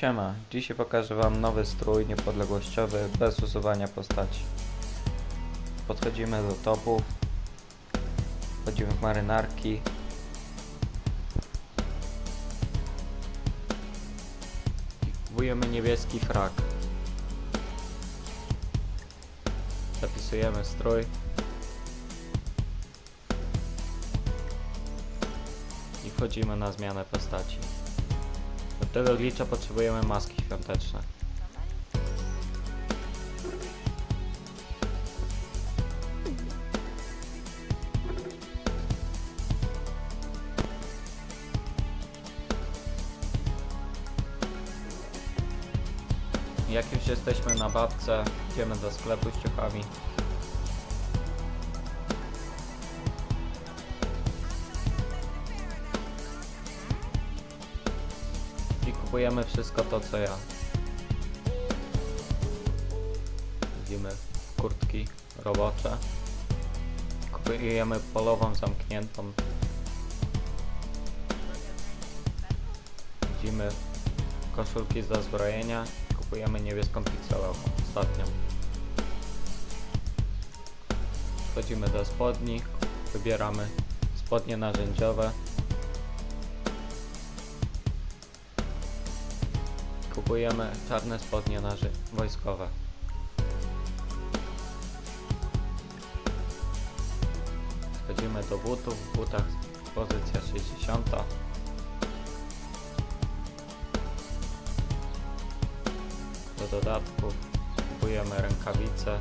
Siema, dzisiaj pokażę Wam nowy strój niepodległościowy bez usuwania postaci. Podchodzimy do topów, wchodzimy w marynarki. Kupujemy niebieski frak. Zapisujemy strój. I wchodzimy na zmianę postaci. Do tego glitcha potrzebujemy maski świąteczne. Jak już jesteśmy na babce, idziemy do sklepu z ciuchami. Kupujemy wszystko to co ja. Widzimy kurtki robocze. Kupujemy polową zamkniętą. Widzimy koszulki z dozbrojenia. Kupujemy niebieską pikselową ostatnią. Wchodzimy do spodni. Wybieramy spodnie narzędziowe. Kupujemy czarne spodnie narzy wojskowe. Wchodzimy do butów, w butach pozycja 60. Do dodatków kupujemy rękawice,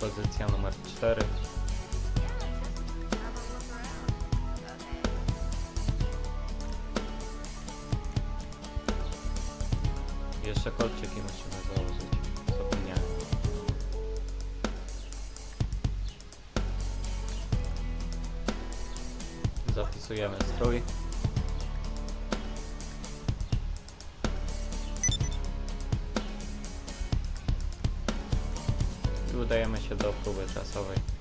pozycja numer 4. Jeszcze kolczyki musimy założyć. Zapisujemy strój. I udajemy się do próby czasowej.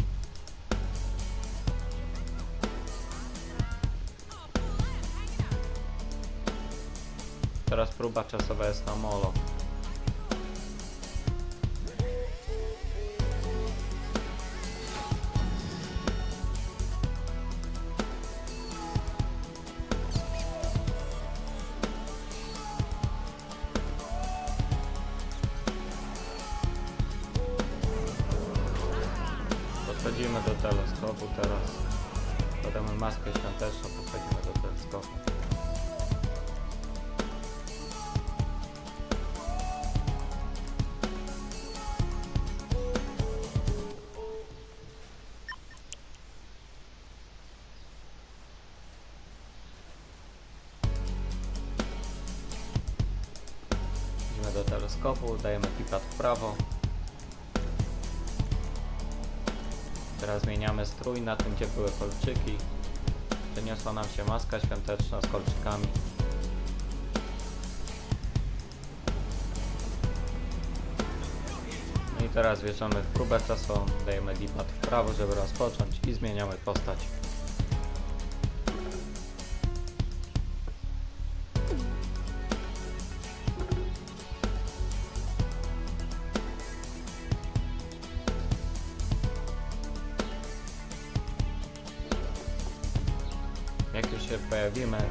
Teraz próba czasowa jest na molo. Podchodzimy do teleskopu teraz. Podamy maskę świąteczną, podchodzimy do teleskopu. Teleskopu, dajemy pipad w prawo. Teraz zmieniamy strój na tym, gdzie były kolczyki. Przeniosła nam się maska świąteczna z kolczykami. No i teraz wjeżdżamy w próbę czasową, dajemy D-pad w prawo, żeby rozpocząć i zmieniamy postać.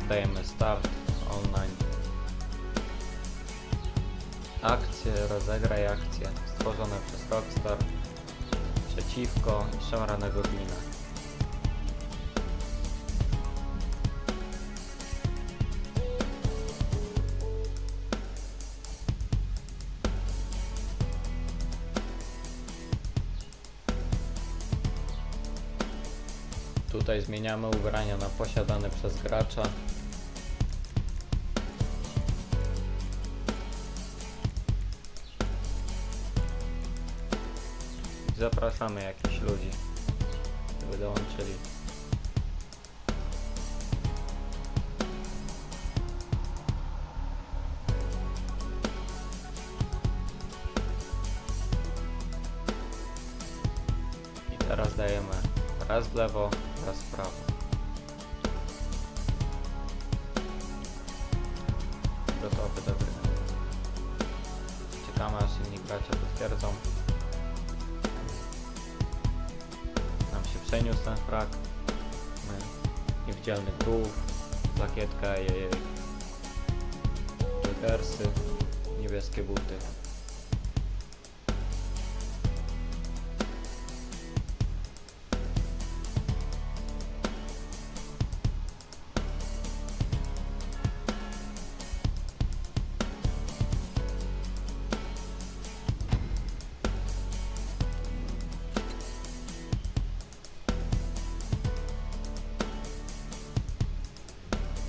Dajemy start online. Akcje, rozegraj akcje stworzone przez Rockstar przeciwko szemranego glina. Tutaj zmieniamy ubrania na posiadane przez gracza. Zapraszamy jakichś ludzi, żeby dołączyli. I teraz dajemy raz w lewo, w prawo. Gotowy do gry. czekamy aż inni gracze potwierdzą. Nam się przeniósł ten frak. My niewidzialny grów, plakietka jej Joggersy, niebieskie buty.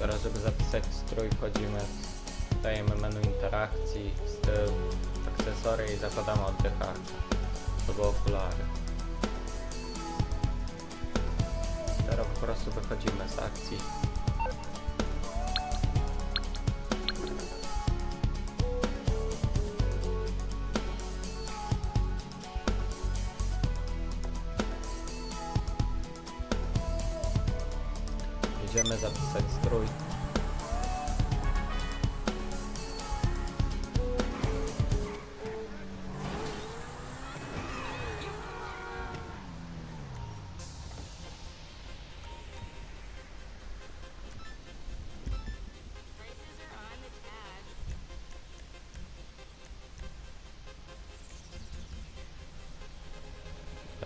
Teraz, żeby zapisać strój, wchodzimy, dajemy menu interakcji, styl, akcesoria i zakładamy oddychacz albo okulary. Teraz po prostu wychodzimy z akcji. Jedziemy zapisać strój.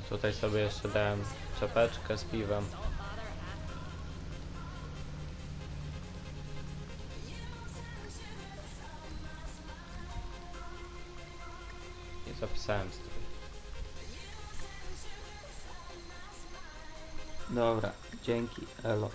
Tutaj sobie jeszcze dałem czapeczkę z piwem. I zapisałem strój. Dobra, dzięki, elo.